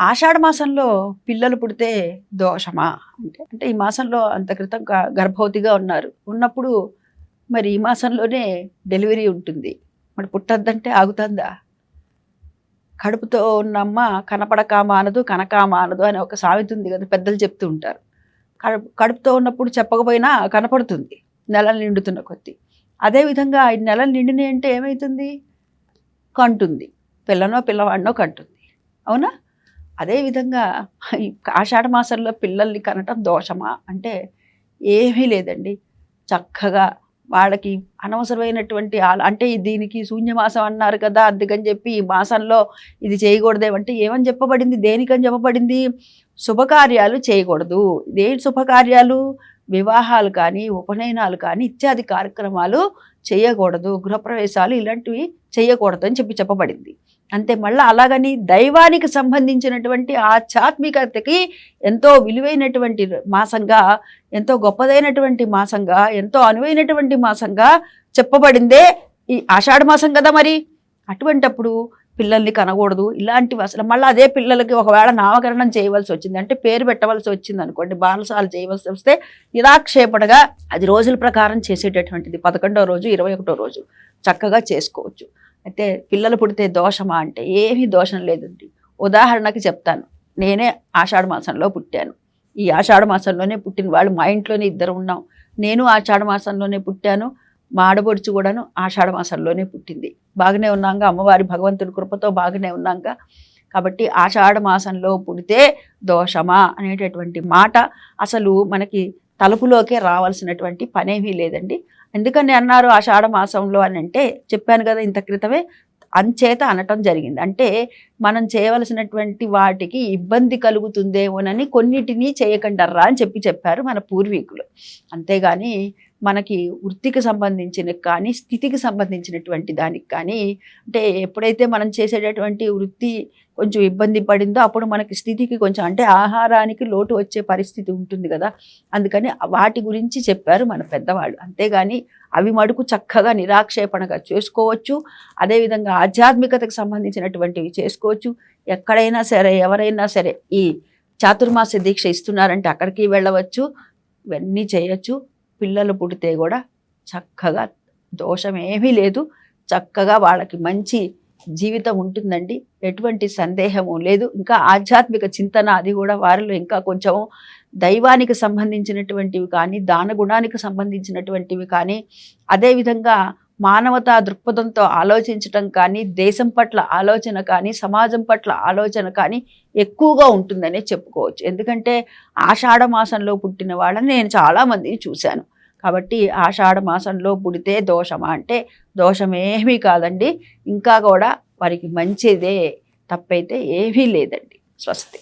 ఆషాఢ మాసంలో పిల్లలు పుడితే దోషమా అంటే అంటే ఈ మాసంలో అంత క్రితం గ- గర్భవతిగా ఉన్నారు. ఉన్నప్పుడు మరి ఈ మాసంలోనే డెలివరీ ఉంటుంది. మరి పుట్టద్దంటే ఆగుతుందా? కడుపుతో ఉన్నమ్మ కనపడక మానదు కనక మానదు అని ఒక సామెత ఉంది కదా పెద్దలు చెప్తూ ఉంటారు. కడుపు కడుపుతో ఉన్నప్పుడు చెప్పకపోయినా కనపడుతుంది నెలలు నిండుతున్న కొద్దీ. అదేవిధంగా ఐదు నెలలు నిండినాయి అంటే ఏమవుతుంది కంటుంది. పిల్లనో పిల్లవాడినో కంటుంది. అవునా? అదేవిధంగా ఆషాఢ మాసంలో పిల్లల్ని కనటం దోషమా? అంటే ఏమీ లేదండి. చక్కగా వాళ్ళకి అనవసరమైనటువంటి అంటే దీనికి శూన్యమాసం అన్నారు కదా అందుకని చెప్పి ఈ మాసంలో ఇది చేయకూడదేమంటే ఏమని చెప్పబడింది? దేనికని చెప్పబడింది? శుభకార్యాలు చేయకూడదు. దేని శుభకార్యాలు? వివాహాలు కానీ ఉపనయనాలు కానీ ఇత్యాది కార్యక్రమాలు చేయకూడదు. గృహప్రవేశాలు ఇలాంటివి చేయకూడదు అని చెప్పి చెప్పబడింది. అంతే మళ్ళీ అలాగని దైవానికి సంబంధించినటువంటి ఆధ్యాత్మికతకి ఎంతో విలువైనటువంటి మాసంగా ఎంతో గొప్పదైనటువంటి మాసంగా ఎంతో అనువైనటువంటి మాసంగా చెప్పబడిందే ఈ ఆషాఢ మాసం కదా మరి. అటువంటప్పుడు పిల్లల్ని కనకూడదు. ఇలాంటివి అసలు మళ్ళీ అదే పిల్లలకి ఒకవేళ నామకరణం చేయవలసి వచ్చింది అంటే పేరు పెట్టవలసి వచ్చింది అనుకోండి బాలసాలు చేయవలసి వస్తే నిరాక్షేపణగా అది రోజుల ప్రకారం చేసేటటువంటిది. పదకొండో రోజు ఇరవై ఒకటో రోజు చక్కగా చేసుకోవచ్చు. అయితే పిల్లలు పుడితే దోషమా అంటే ఏమీ దోషం లేదండి. ఉదాహరణకి చెప్తాను. నేనే ఆషాఢ మాసంలో పుట్టాను. ఈ ఆషాఢ మాసంలోనే పుట్టిన వాళ్ళు మా ఇంట్లోనే ఇద్దరు ఉన్నాం. నేను ఆషాఢ మాసంలోనే పుట్టాను. మా ఆడబొడుచు కూడాను ఆషాఢ మాసంలోనే పుట్టింది. బాగానే ఉన్నాక అమ్మవారి భగవంతుడి కృపతో బాగానే ఉన్నాక కాబట్టి ఆషాఢ మాసంలో పుడితే దోషమా అనేటటువంటి మాట అసలు మనకి తలుపులోకే రావాల్సినటువంటి పనేమీ లేదండి. ఎందుకని అన్నారు ఆషాఢ మాసంలో అని అంటే చెప్పాను కదా ఇంత క్రితమే అంచేత అనటం జరిగింది. అంటే మనం చేయవలసినటువంటి వాటికి ఇబ్బంది కలుగుతుందేమోనని కొన్నిటిని చేయకండర్రా అని చెప్పి చెప్పారు మన పూర్వీకులు. అంతేగాని మనకి వృత్తికి సంబంధించిన కానీ స్థితికి సంబంధించినటువంటి దానికి కానీ అంటే ఎప్పుడైతే మనం చేసేటటువంటి వృత్తి కొంచెం ఇబ్బంది పడిందో అప్పుడు మనకి స్థితికి కొంచెం అంటే ఆహారానికి లోటు వచ్చే పరిస్థితి ఉంటుంది కదా. అందుకని వాటి గురించి చెప్పారు మన పెద్దవాళ్ళు. అంతేగాని అవి మడుకు చక్కగా నిరాక్షేపణగా చేసుకోవచ్చు. అదేవిధంగా ఆధ్యాత్మికతకు సంబంధించినటువంటివి చేసుకోవచ్చు. ఎక్కడైనా సరే ఎవరైనా సరే ఈ చాతుర్మాస దీక్ష ఇస్తున్నారంటే అక్కడికి వెళ్ళవచ్చు. ఇవన్నీ చేయొచ్చు. పిల్లలు పుడితే కూడా చక్కగా దోషం ఏమీ లేదు. చక్కగా వాళ్ళకి మంచి జీవితం ఉంటుందండి. ఎటువంటి సందేహము లేదు. ఇంకా ఆధ్యాత్మిక చింతన అది కూడా వారిలో ఇంకా కొంచెం దైవానికి సంబంధించినటువంటివి కానీ దాన గుణానికి సంబంధించినటువంటివి కానీ అదేవిధంగా మానవతా దృక్పథంతో ఆలోచించటం కానీ దేశం పట్ల ఆలోచన కానీ సమాజం పట్ల ఆలోచన కానీ ఎక్కువగా ఉంటుందనే చెప్పుకోవచ్చు. ఎందుకంటే ఆషాఢ మాసంలో పుట్టిన వాళ్ళని నేను చాలామందిని చూశాను. కాబట్టి ఆషాఢ మాసంలో పుడితే దోషమా? అంటే దోషమేమీ కాదండి. ఇంకా కూడా వారికి మంచిదే. తప్పైతే ఏమీ లేదండి. స్వస్తి.